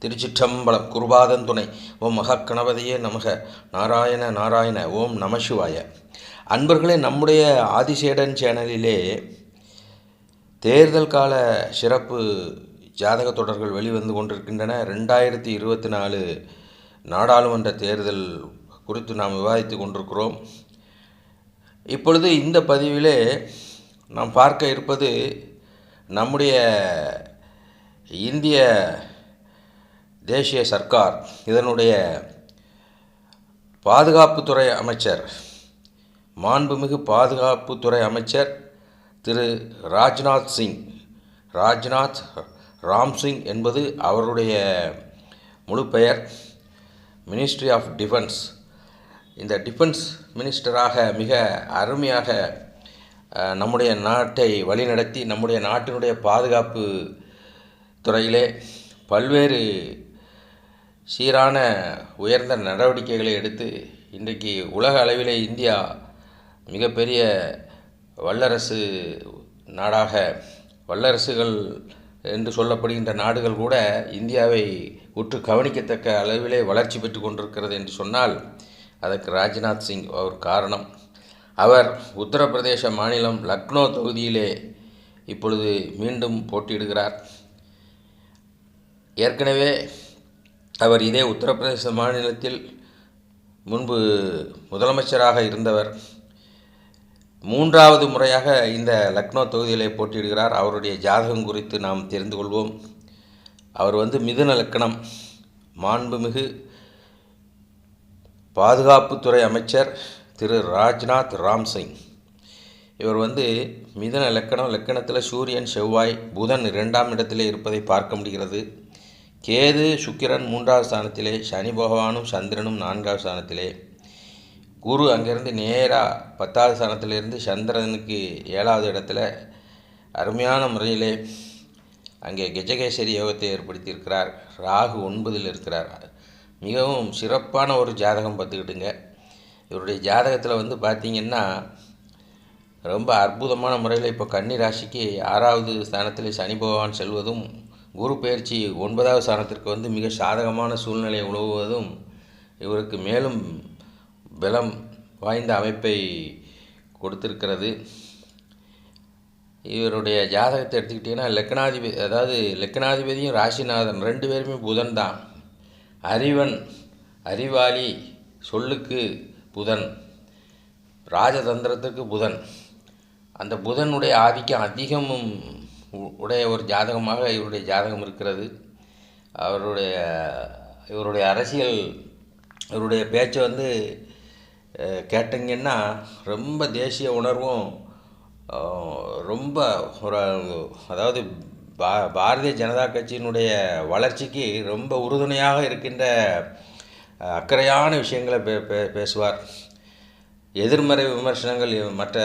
திருச்சிற்றம்பலம் குருபாதன் துணை. ஓம் மகக்கணபதியே நமக. நாராயண நாராயண. ஓம் நமசிவாய அன்பர்களே நம்முடைய ஆதிசேடன் சேனலிலே தேர்தல் கால சிறப்பு ஜாதக தொடர்கள் வெளிவந்து கொண்டிருக்கின்றன. ரெண்டாயிரத்தி இருபத்தி நாலு நாடாளுமன்ற தேர்தல் குறித்து நாம் விவாதித்து கொண்டிருக்கிறோம். இப்பொழுது இந்த பதிவிலே நாம் பார்க்க இருப்பது நம்முடைய இந்திய தேசிய சர்க்கார் இதனுடைய பாதுகாப்புத்துறை அமைச்சர் மாண்புமிகு பாதுகாப்புத்துறை அமைச்சர் திரு ராஜ்நாத் சிங். ராஜ்நாத் ராம்சிங் என்பது அவருடைய முழு பெயர். மினிஸ்ட்ரி ஆஃப் டிஃபென்ஸ் இந்த டிஃபென்ஸ் மினிஸ்டராக மிக அருமையாக நம்முடைய நாட்டை வழிநடத்தி நம்முடைய நாட்டினுடைய பாதுகாப்பு துறையிலே பல்வேறு சீரான உயர்ந்த நடவடிக்கைகளை எடுத்து இன்றைக்கு உலக அளவிலே இந்தியா மிகப்பெரிய வல்லரசு நாடாக வல்லரசுகள் என்று சொல்லப்படுகின்ற நாடுகள் கூட இந்தியாவை உற்று கவனிக்கத்தக்க அளவிலே வளர்ச்சி பெற்று கொண்டிருக்கிறது என்று சொன்னால் அதற்கு ராஜ்நாத் சிங் அவர் காரணம். அவர் உத்தரப்பிரதேச மாநிலம் லக்னோ தொகுதியிலே இப்பொழுது மீண்டும் போட்டியிடுகிறார். ஏற்கனவே அவர் இதே உத்தரப்பிரதேச மாநிலத்தில் முன்பு முதலமைச்சராக இருந்தவர். மூன்றாவது முறையாக இந்த லக்னோ தொகுதியிலே போட்டியிடுகிறார். அவருடைய ஜாதகம் குறித்து நாம் தெரிந்து கொள்வோம். அவர் வந்து மிதுன லக்கணம் மாண்புமிகு பாதுகாப்புத்துறை அமைச்சர் திரு ராஜ்நாத் ராம்சிங். இவர் வந்து மிதன லக்கணம் லக்கணத்தில் சூரியன் செவ்வாய் புதன் இரண்டாம் இடத்திலே இருப்பதை பார்க்க முடிகிறது. கேது சுக்கிரன் மூன்றாவது ஸ்தானத்திலே சனி பகவானும் சந்திரனும் நான்காவது ஸ்தானத்திலே. குரு அங்கேருந்து நேராக பத்தாவது ஸ்தானத்திலிருந்து சந்திரனுக்கு ஏழாவது இடத்துல அருமையான முறையிலே அங்கே கஜகேசரி யோகத்தை ஏற்படுத்தியிருக்கிறார். ராகு ஒன்பதில் இருக்கிறார். மிகவும் சிறப்பான ஒரு ஜாதகம் பார்த்துக்கிட்டுங்க. இவருடைய ஜாதகத்தில் வந்து பார்த்திங்கன்னா ரொம்ப அற்புதமான முறையில் இப்போ கன்னி ராசிக்கு ஆறாவது ஸ்தானத்தில் சனி பகவான் செல்வதும் குரு பயிற்சி ஒன்பதாவது ஸ்தானத்திற்கு வந்து மிக சாதகமான சூழ்நிலை உழவுவதும் இவருக்கு மேலும் பலம் வாய்ந்த அமைப்பை கொடுத்திருக்கிறது. இவருடைய ஜாதகத்தை எடுத்துக்கிட்டிங்கன்னா லக்னாதிபதி அதாவது லக்னாதிபதியும் ராசிநாதன் ரெண்டு பேருமே புதன் தான். அறிவன் அறிவாளி சொல்லுக்கு புதன். ராஜதந்திரத்துக்கு புதன். அந்த புதனுடைய ஆதிக்கம் அதிகமும் உடைய ஒரு ஜாதகமாக இவருடைய ஜாதகம் இருக்கிறது. அவருடைய இவருடைய அரசியல் இவருடைய பேச்சை வந்து கேட்டிங்கன்னா ரொம்ப தேசிய உணர்வும் ரொம்ப ஒரு அதாவது பா பாரதிய ஜனதா கட்சியினுடைய வளர்ச்சிக்கு ரொம்ப உறுதுணையாக இருக்கின்ற அக்கறையான விஷயங்களை பே பே- பேசுவார். எதிர்மறை விமர்சனங்கள் மற்ற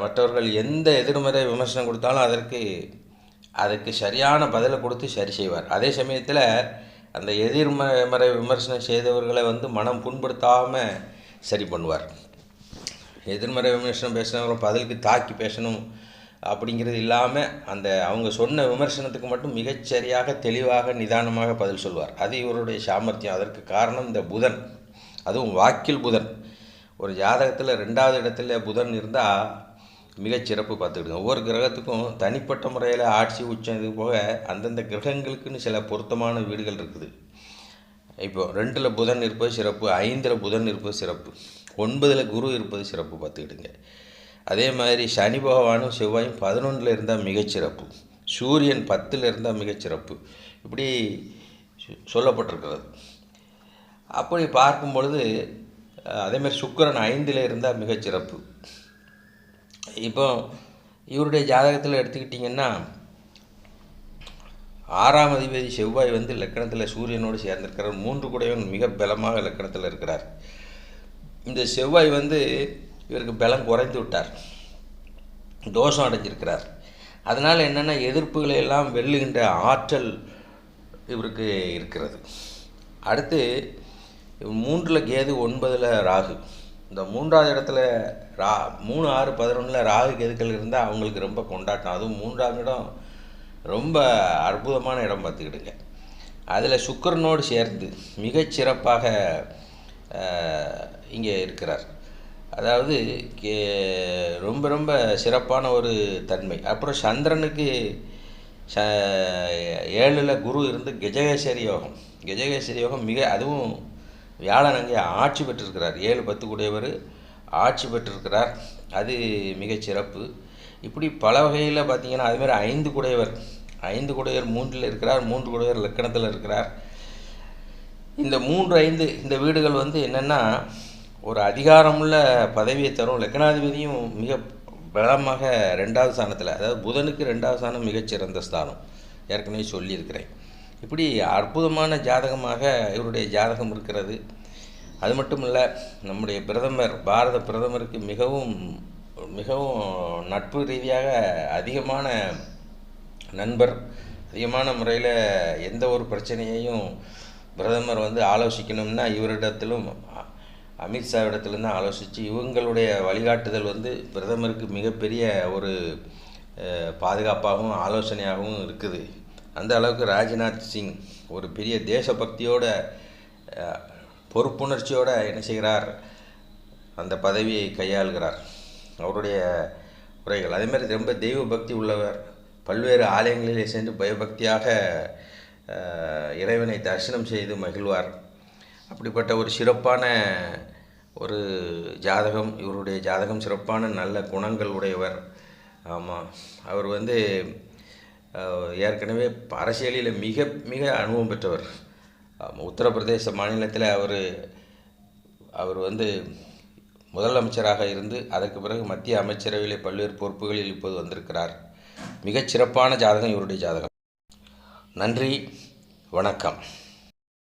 மற்றவர்கள் எந்த எதிர்மறை விமர்சனம் கொடுத்தாலும் அதற்கு அதுக்கு சரியான பதிலை கொடுத்து சரி செய்வார். அதே சமயத்தில் அந்த எதிர்மறை விமர்சனம் செய்தவர்களை வந்து மனம் புண்படுத்தாமல் சரி பண்ணுவார். எதிர்மறை விமர்சனம் பேசுனவங்களை பதிலுக்கு தாக்கி பேசணும் அப்படிங்கிறது இல்லாமல் அந்த அவங்க சொன்ன விமர்சனத்துக்கு மட்டும் மிகச்சரியாக தெளிவாக நிதானமாக பதில் சொல்வார். அது இவருடைய சாமர்த்தியம். அதற்கு காரணம் இந்த புதன். அதுவும் வாக்கில் புதன். ஒரு ஜாதகத்தில் ரெண்டாவது இடத்துல புதன் இருந்தால் மிகச்சிறப்பு பார்த்துக்கிடுங்க. ஒவ்வொரு கிரகத்துக்கும் தனிப்பட்ட முறையில் ஆட்சி உச்சம் இது போக அந்தந்த கிரகங்களுக்குன்னு சில பொருத்தமான வீடுகள் இருக்குது. இப்போ ரெண்டில் புதன் இருப்பது சிறப்பு ஐந்தில் புதன் இருப்பது சிறப்பு ஒன்பதில் குரு இருப்பது சிறப்பு பார்த்துக்கிடுங்க. அதே மாதிரி சனி பகவானும் செவ்வாயும் பதினொன்றில் இருந்தால் மிகச்சிறப்பு சூரியன் பத்தில் இருந்தால் மிகச்சிறப்பு. இப்படி சொ- சொல்லப்பட்டிருக்கிறது. அப்படி பார்க்கும் பொழுது அதேமாதிரி சுக்கரன் சுக்கிரன் ஐந்தில் இருந்தால் மிகச்சிறப்பு. இப்போ இவருடைய ஜாதகத்தில் எடுத்துக்கிட்டிங்கன்னா ஆறாம் அதிபதி செவ்வாய் வந்து லக்கணத்தில் சூரியனோடு சேர்ந்திருக்கிறார். மூன்று கூடையவன் மிக பலமாக லக்கணத்தில் இருக்கிறார். இந்த செவ்வாய் வந்து இவருக்கு பலம் குறைந்து விட்டார். தோஷம் அடைஞ்சிருக்கிறார். அதனால் என்னென்னா எதிர்ப்புகளை எல்லாம் வெல்லுகின்ற ஆற்றல் இவருக்கு இருக்கிறது. அடுத்து மூன்றில் கேது ஒன்பதில் ராகு. இந்த மூன்றாவது இடத்துல ரா மூணு ஆறு பதினொன்றில் ராகு கெதுக்கள் இருந்தால் அவங்களுக்கு ரொம்ப கொண்டாட்டம். அதுவும் மூன்றாம் இடம் ரொம்ப அற்புதமான இடம் பார்த்துக்கிடுங்க. அதில் சுக்கிரனோடு சேர்ந்து மிகச்சிறப்பாக இங்கே இருக்கிறார். அதாவது கே ரொம்ப ரொம்ப சிறப்பான ஒரு தன்மை. அப்புறம் சந்திரனுக்கு ச ஏழில் குரு இருந்து கெஜகேசரி யோகம். கெஜகேசரி யோகம் மிக அதுவும் வியாழன் அங்கே ஆட்சி பெற்றிருக்கிறார். ஏழு பத்து கூடியவர் ஆட்சி பெற்றிருக்கிறார். அது மிகச்சிறப்பு இப்படி பல வகையில் பார்த்தீங்கன்னா அதுமாதிரி ஐந்து குடையவர் ஐந்து குடையவர் மூன்றில் இருக்கிறார் மூன்று குடையவர் லக்கணத்தில் இருக்கிறார். இந்த மூன்று ஐந்து இந்த வீடுகள் வந்து என்னென்னா ஒரு அதிகாரமுள்ள பதவியை தரும். லக்னாதிபதியும் மிக பலமாக ரெண்டாவது ஸ்தானத்தில் அதாவது புதனுக்கு ரெண்டாவது ஸ்தானம் மிகச்சிறந்த ஸ்தானம். ஏற்கனவே சொல்லியிருக்கிறேன். இப்படி அற்புதமான ஜாதகமாக இவருடைய ஜாதகம் இருக்கிறது. அது மட்டும் இல்லை நம்முடைய பிரதமர் பாரத பிரதமருக்கு மிகவும் மிகவும் நட்பு ரீதியாக அதிகமான நண்பர் அதிகமான முறையில் எந்த ஒரு பிரச்சனையையும் பிரதமர் வந்து ஆலோசிக்கணும்னா இவரிடத்திலும் அமித்ஷாவிடத்திலும் தான் ஆலோசித்து இவங்களுடைய வழிகாட்டுதல் வந்து பிரதமருக்கு மிகப்பெரிய ஒரு பாதுகாப்பாகவும் ஆலோசனையாகவும் இருக்குது. அந்த அளவுக்கு ராஜ்நாத் சிங் ஒரு பெரிய தேசபக்தியோட பொறுப்புணர்ச்சியோடு என்ன செய்கிறார்? அந்த பதவியை கையாளுகிறார். அவருடைய உரைகள். அதேமாதிரி ரொம்ப தெய்வ பக்தி உள்ளவர் பல்வேறு ஆலயங்களிலே சென்று பயபக்தியாக இறைவனை தரிசனம் செய்து மகிழ்வார். அப்படிப்பட்ட ஒரு சிறப்பான ஒரு ஜாதகம் இவருடைய ஜாதகம் சிறப்பான நல்ல குணங்கள் உடையவர். ஆமாம் அவர் வந்து ஏற்கனவே அரசியலில் மிக மிக அனுபவம் பெற்றவர். உத்தரப்பிரதேச மாநிலத்தில் அவர் அவர் வந்து முதலமைச்சராக இருந்து அதற்கு பிறகு மத்திய அமைச்சரவையில் பல்வேறு பொறுப்புகளில் இப்போது வந்திருக்கிறார். மிகச்சிறப்பான ஜாதகம் இவருடைய ஜாதகம். நன்றி வணக்கம்.